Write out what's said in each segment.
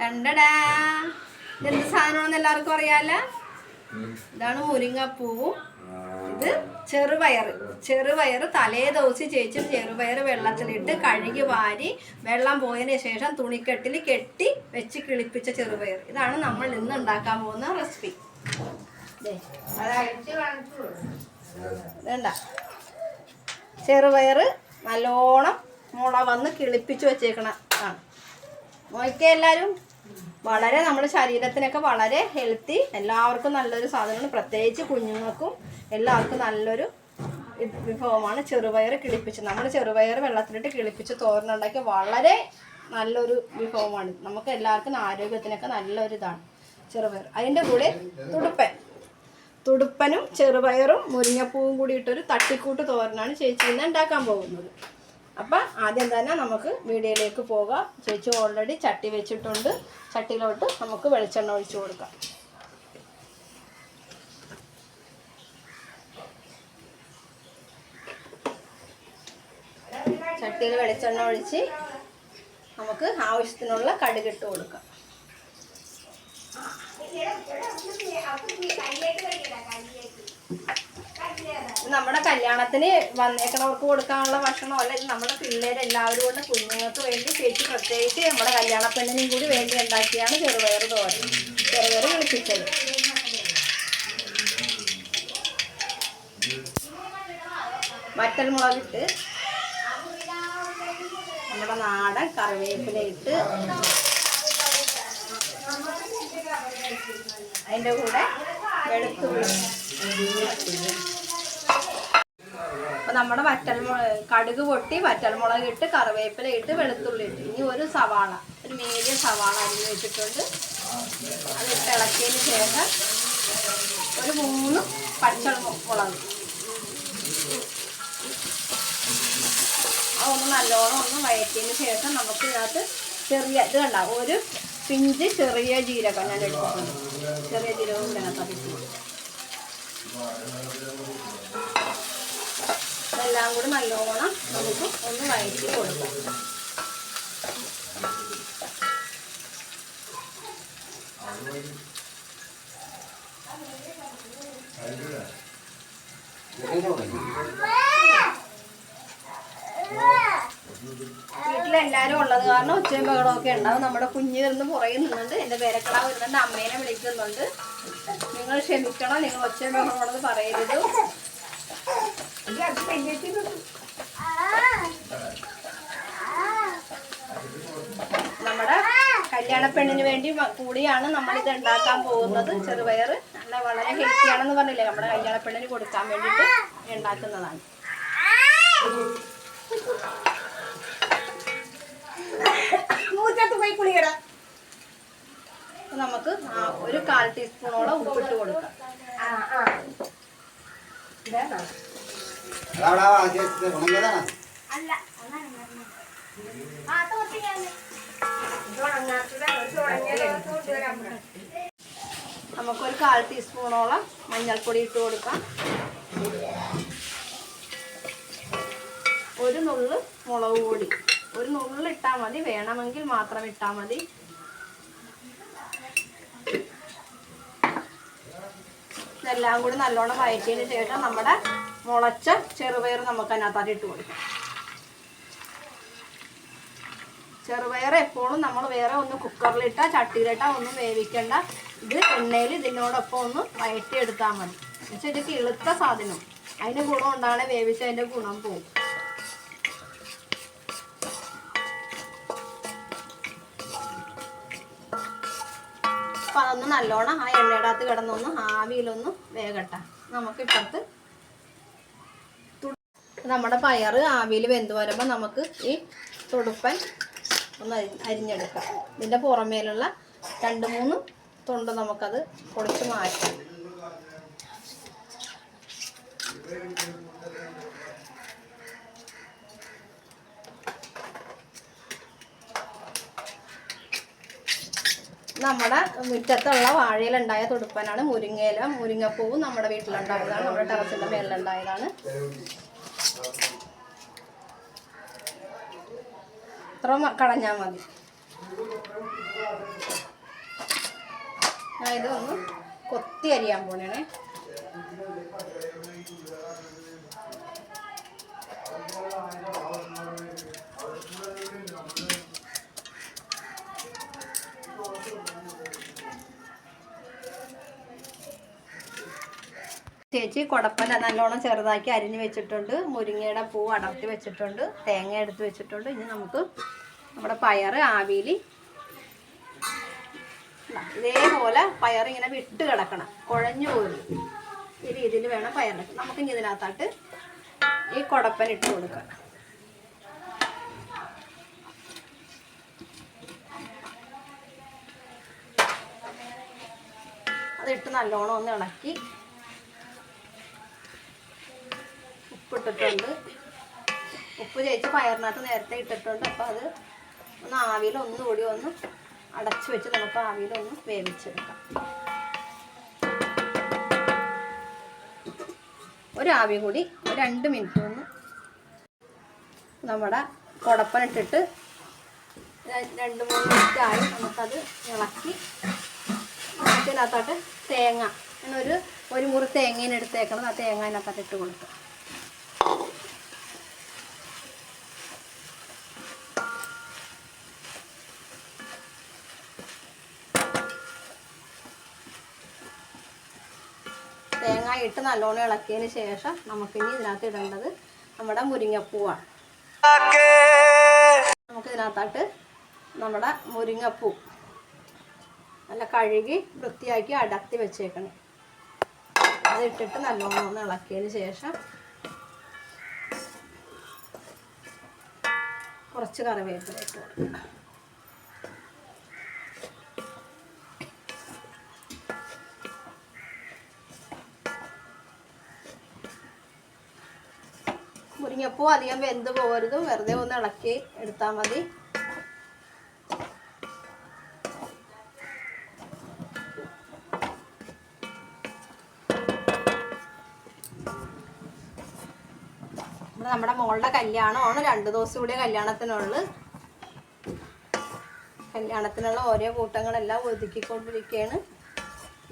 കണ്ടടാ. ഇതെന്ത് സാധനമാണെന്ന് എല്ലാവർക്കും അറിയാലോ? ഇതാണ് മുരിങ്ങപ്പൂവും. ഇത് ചെറുപയർ ചെറുപയർ തലേ ദിവസം ചേച്ചും ചെറുപയർ വെള്ളത്തിലിട്ട് കഴുകി വാരി വെള്ളം പോയതിന് ശേഷം തുണിക്കെട്ടിൽ കെട്ടി വെച്ച് കിളിപ്പിച്ച ചെറുപയർ ഇതാണ് നമ്മൾ ഇന്ന് ഉണ്ടാക്കാൻ പോകുന്ന റെസിപ്പി. വേണ്ട. ചെറുപയർ നല്ലോണം മുള വന്ന് കിളിപ്പിച്ച് വെച്ചേക്കണ. നോക്കിയേ എല്ലാവരും വളരെ നമ്മുടെ ശരീരത്തിനൊക്കെ വളരെ ഹെൽത്തി എല്ലാവർക്കും നല്ലൊരു സാധനമാണ്. പ്രത്യേകിച്ച് കുഞ്ഞുങ്ങൾക്കും എല്ലാവർക്കും നല്ലൊരു വിഭവമാണ് ചെറുപയർ കിളിപ്പിച്ച് നമ്മൾ ചെറുപയർ വെള്ളത്തിലിട്ട് കിളിപ്പിച്ച് തോരനുണ്ടാക്കിയ വളരെ നല്ലൊരു വിഭവമാണ്. നമുക്ക് എല്ലാവർക്കും ആരോഗ്യത്തിനൊക്കെ നല്ലൊരു ഇതാണ് ചെറുപയർ. അതിന്റെ കൂടെ തുടുപ്പൻ. തുടുപ്പനും ചെറുപയറും മുരിങ്ങപ്പൂവും കൂടി ഇട്ടൊരു തട്ടിക്കൂട്ട് തോരനാണ് ചേച്ചി ഇന്ന് ഉണ്ടാക്കാൻ പോകുന്നത്. അപ്പം ആദ്യം തന്നെ നമുക്ക് വീഡിയോയിലേക്ക് പോകാം. ചേച്ചി ഓൾറെഡി ചട്ടി വെച്ചിട്ടുണ്ട്. ചട്ടിയിലോട്ട് നമുക്ക് വെളിച്ചെണ്ണ ഒഴിച്ചു കൊടുക്കാം. ചട്ടിയിൽ വെളിച്ചെണ്ണ ഒഴിച്ച് നമുക്ക് ആവശ്യത്തിനുള്ള കടുകിട്ട് കൊടുക്കാം. ഇത് നമ്മുടെ കല്യാണത്തിന് വന്നേക്കണവർക്ക് കൊടുക്കാനുള്ള ഭക്ഷണം ഇത് നമ്മുടെ പിള്ളേരെ എല്ലാവരും കൊണ്ട് കുഞ്ഞുങ്ങൾക്ക് വേണ്ടി ചേച്ചി പ്രത്യേകിച്ച് നമ്മുടെ കല്യാണ പെണ്ണിനും കൂടി വേണ്ടി ഉണ്ടാക്കിയാണ് ചെറുപയർ തോരൻ. ചെറുപയർ കളിപ്പിച്ചത് വറ്റൽ മുളകിട്ട് നമ്മുടെ നാടൻ കറിവേപ്പില ഇട്ട് അതിന്റെ കൂടെ വെളുത്തുള്ളി. അപ്പൊ നമ്മുടെ വറ്റൽമുളക് കടുക് പൊട്ടി വറ്റൽമുളക് ഇട്ട് കറിവേപ്പില ഇട്ട് വെളുത്തുള്ളി ഇട്ട്. ഇനി ഒരു സവാള ഒരു മീഡിയം സവാള അരിഞ്ഞ് വെച്ചിട്ടുണ്ട്. അത് ഇളക്കിയതിന് ശേഷം ഒരു മൂന്ന് പച്ചമുളക് അതൊന്ന് നല്ലോണം ഒന്ന് വയറ്റിയതിന് ശേഷം നമുക്ക് ഇതിനകത്ത് ചെറിയ ഇത് കണ്ട ഒരു പിഞ്ച് ചെറിയ ജീരകം ഞാൻ എടുത്തിട്ടുണ്ട്. ചെറിയ ജീരകം ഇതിനകത്ത് ഇട്ട് കൊടുക്കാം. കൂടെ നല്ലോണം നമുക്ക് ഒന്ന് വഴറ്റി കൊടുക്കാം. വീട്ടിലെല്ലാവരും ഉള്ളത് കാരണം ഉച്ചയും ബഹളമൊക്കെ ഉണ്ടാവും. നമ്മുടെ കുഞ്ഞു നിന്ന് പുറകെ നിന്നുണ്ട്. എന്റെ പേരക്കള വരുന്നുണ്ട്. അമ്മേനെ വിളിക്കുന്നുണ്ട്. നിങ്ങൾ ക്ഷമിക്കണം. നിങ്ങൾ ഒച്ചയും ബഹളമാണെന്ന് പറയരുത്. നമ്മുടെ കല്യാണ പെണ്ണിന് വേണ്ടി കൂടിയാണ് നമ്മൾ ഇത് ഉണ്ടാക്കാൻ പോകുന്നത്. ചെറുപയർ നല്ല വളരെ ഹെൽത്തി ആണെന്ന് പറഞ്ഞില്ലേ? നമ്മുടെ കല്യാണ പെണ്ണിന് കൊടുക്കാൻ വേണ്ടിയിട്ട് ഉണ്ടാക്കുന്നതാണ്. നമുക്ക് ഒരു കാൽ ടീസ്പൂണോളം ഉപ്പിട്ട് കൊടുക്കാം. നമുക്കൊരു കാൽ ടീസ്പൂണോളം മഞ്ഞൾപ്പൊടി ഇട്ട് കൊടുക്കാം. ഒരു നുള്ള് മുളക് പൊടി. ഒരു നുള്ള് ഇട്ടാൽ മതി. വേണമെങ്കിൽ മാത്രം ഇട്ടാൽ മതി. ഇതെല്ലാം കൂടി നല്ലോണം വഴറ്റിയതിന് ശേഷം നമ്മുടെ മുളച്ച ചെറുപയർ നമുക്ക് അതിനകത്തോട്ട് ഇട്ട് കൊടുക്കാം. ചെറുപയർ എപ്പോഴും നമ്മൾ വേറെ ഒന്ന് കുക്കറിലിട്ട ചട്ടിയിലിട്ടാ ഒന്നും വേവിക്കേണ്ട. ഇത് എണ്ണയിൽ ഇതിനോടൊപ്പം ഒന്ന് വഴറ്റിയെടുത്താൽ മതി. എന്നുവെച്ചാൽ ഇത് കിളുത്ത സാധനം. അതിന് ഗുണം ഉണ്ടാണ് വേവിച്ചതിന്റെ ഗുണം പോകും അപ്പം അതൊന്ന് നല്ലോണം ആ എണ്ണയുടെ അകത്ത് കിടന്നൊന്ന് ആവിയിലൊന്ന് വേകട്ടെ. നമുക്ക് ഇപ്പുറത്ത് തു- നമ്മുടെ പയർ ആവിയിൽ വെന്ത് വരുമ്പോൾ നമുക്ക് ഈ തുടുപ്പൻ ഒന്ന് അരി അരിഞ്ഞെടുക്കാം. ഇതിന്റെ പുറമേലുള്ള രണ്ട് മൂന്ന് തൊണ്ട് നമുക്കത് പൊളിച്ച് മാറ്റാം. നമ്മുടെ മുറ്റത്തുള്ള വാഴയിലുണ്ടായ തുടുപ്പനാണ് മുരിങ്ങയില. മുരിങ്ങപ്പൂവും നമ്മുടെ വീട്ടിലുണ്ടായതാണ്. നമ്മുടെ ടെറസിന്റെ മേളിലുണ്ടായതാണ്. ഇത്ര കളഞ്ഞാൽ മതി. ഇത് ഒന്ന് കൊത്തി അരിയാൻ പോണേ ചേച്ചി കുടപ്പന നല്ലോണം ചെറുതാക്കി അരിഞ്ഞ് വെച്ചിട്ടുണ്ട്. മുരിങ്ങയുടെ പൂ അടർത്തി വെച്ചിട്ടുണ്ട്. തേങ്ങ എടുത്ത് വെച്ചിട്ടുണ്ട്. ഇനി നമുക്ക് നമ്മുടെ പയറ് ആവിയിൽ ഇതേപോലെ പയർ ഇങ്ങനെ വിട്ട് കിടക്കണം. കുഴഞ്ഞു പോരും. ഈ രീതിയിൽ വേണം പയർ നമുക്ക് ഇനി ഇതിനകത്തായിട്ട് ഈ കുടപ്പൻ ഇട്ട് കൊടുക്കാം. അതിട്ട് നല്ലോണം ഒന്ന് ഇളക്കി ഉപ്പിട്ടിട്ടുണ്ട് ഉപ്പ് ചേച്ചി പയറിനകത്ത് നേരത്തെ ഇട്ടിട്ടുണ്ട്. അപ്പോൾ അത് ഒന്ന് ആവിയിൽ ഒന്നുകൂടി ഒന്ന് അടച്ചു വെച്ച് നമുക്ക് ആവിയിൽ ഒന്ന് വേവിച്ചെടുക്കാം. ഒരു ആവി കൂടി രണ്ട് മിനിറ്റ് ഒന്ന് നമ്മുടെ കുടപ്പനിട്ടിട്ട് രണ്ട് മൂന്ന് മിനിറ്റ് ആയി നമുക്കത് ഇളക്കി അതിനകത്തോട്ട് തേങ്ങ. അങ്ങനെ ഒരു ഒരു മുറി തേങ്ങേനെടുത്തേക്കണം ആ തേങ്ങ അതിനകത്തോട്ട് ഇട്ട് കൊടുക്കുക തേങ്ങ ഇട്ട് നല്ലോണം ഇളക്കിയതിന് ശേഷം നമുക്കിനി ഇതിനകത്ത് ഇടേണ്ടത് നമ്മുടെ മുരിങ്ങപ്പൂവാണ്. നമുക്ക് നമ്മുടെ മുരിങ്ങപ്പൂ നല്ല കഴുകി വൃത്തിയാക്കി അടർത്തി വെച്ചേക്കണം. അതിട്ടിട്ട് നല്ലോണം ഒന്ന് ഇളക്കിയതിന് ശേഷം കുറച്ച് കറിവേപ്പില ഇട്ട് കൊടുക്കുക. മുരിങ്ങപ്പൂ അധികം വെന്ത് പോകരുത് വെറുതെ ഒന്ന് ഇളക്കി എടുത്താൽ മതി. ഇവിടെ നമ്മുടെ മോളുടെ കല്യാണമാണ്. രണ്ട് ദിവസം കൂടിയ കല്യാണത്തിനുള്ളു. കല്യാണത്തിനുള്ള ഓരോ കൂട്ടങ്ങളെല്ലാം ഒതുക്കിക്കൊണ്ടിരിക്കുകയാണ്.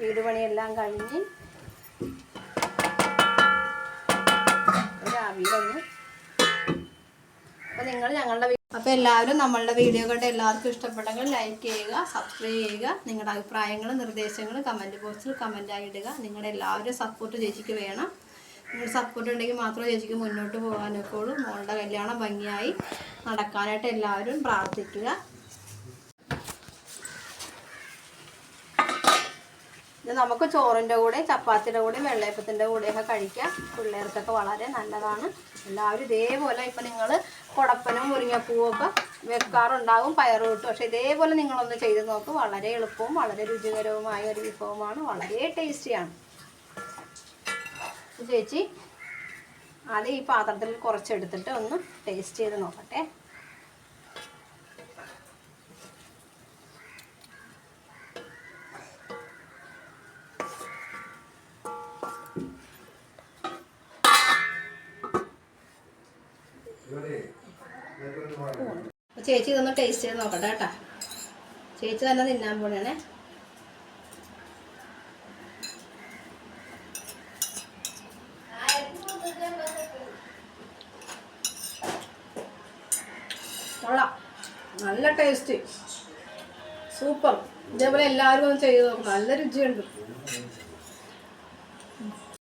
വീട് പണിയെല്ലാം കഴിഞ്ഞ്. അപ്പോൾ നിങ്ങൾ ഞങ്ങളുടെ അപ്പോൾ എല്ലാവരും നമ്മളുടെ വീഡിയോ കണ്ട് എല്ലാവർക്കും ഇഷ്ടപ്പെട്ടെങ്കിൽ ലൈക്ക് ചെയ്യുക സബ്സ്ക്രൈബ് ചെയ്യുക നിങ്ങളുടെ അഭിപ്രായങ്ങളും നിർദ്ദേശങ്ങളും കമന്റ് ബോക്സിൽ കമന്റായി ഇടുക. നിങ്ങളുടെ എല്ലാവരും സപ്പോർട്ട് ചേച്ചിക്ക് വേണം. നിങ്ങളുടെ സപ്പോർട്ട് ഉണ്ടെങ്കിൽ മാത്രമേ ചേച്ചിക്ക് മുന്നോട്ട് പോകാനൊക്കെയുള്ളൂ. മോളുടെ കല്യാണം ഭംഗിയായി നടക്കാനായിട്ട് എല്ലാവരും പ്രാർത്ഥിക്കുക. ഇത് നമുക്ക് ചോറിന്റെ കൂടെ ചപ്പാത്തിയുടെ കൂടെ വെള്ളയപ്പത്തിന്റെ കൂടെയൊക്കെ കഴിക്കാം. പിള്ളേർക്കൊക്കെ വളരെ നല്ലതാണ്. എല്ലാവരും ഇതേപോലെ ഇപ്പം നിങ്ങൾ കുടപ്പനും മുരിങ്ങപ്പൂവും ഒക്കെ വെക്കാറുണ്ടാകും പയറുകിട്ടും പക്ഷേ ഇതേപോലെ നിങ്ങളൊന്ന് ചെയ്ത് നോക്ക്. വളരെ എളുപ്പവും വളരെ രുചികരവുമായ ഒരു വിഭവമാണ്. വളരെ ടേസ്റ്റിയാണ്. ചേച്ചി. അത് ഈ പാത്രത്തിൽ കുറച്ചെടുത്തിട്ട് ഒന്ന് ടേസ്റ്റ് ചെയ്ത് നോക്കട്ടെ. ചേച്ചി ഇതൊന്ന് ടേസ്റ്റ് ചെയ്ത് നോക്കട്ടെ കേട്ടാ. ചേച്ചി തന്നെ തിന്നാൻ പോണേ നല്ല ടേസ്റ്റ് സൂപ്പർ. ഇതേപോലെ എല്ലാവരും ഒന്ന് ചെയ്ത് നോക്കണം നല്ല രുചിയുണ്ട്.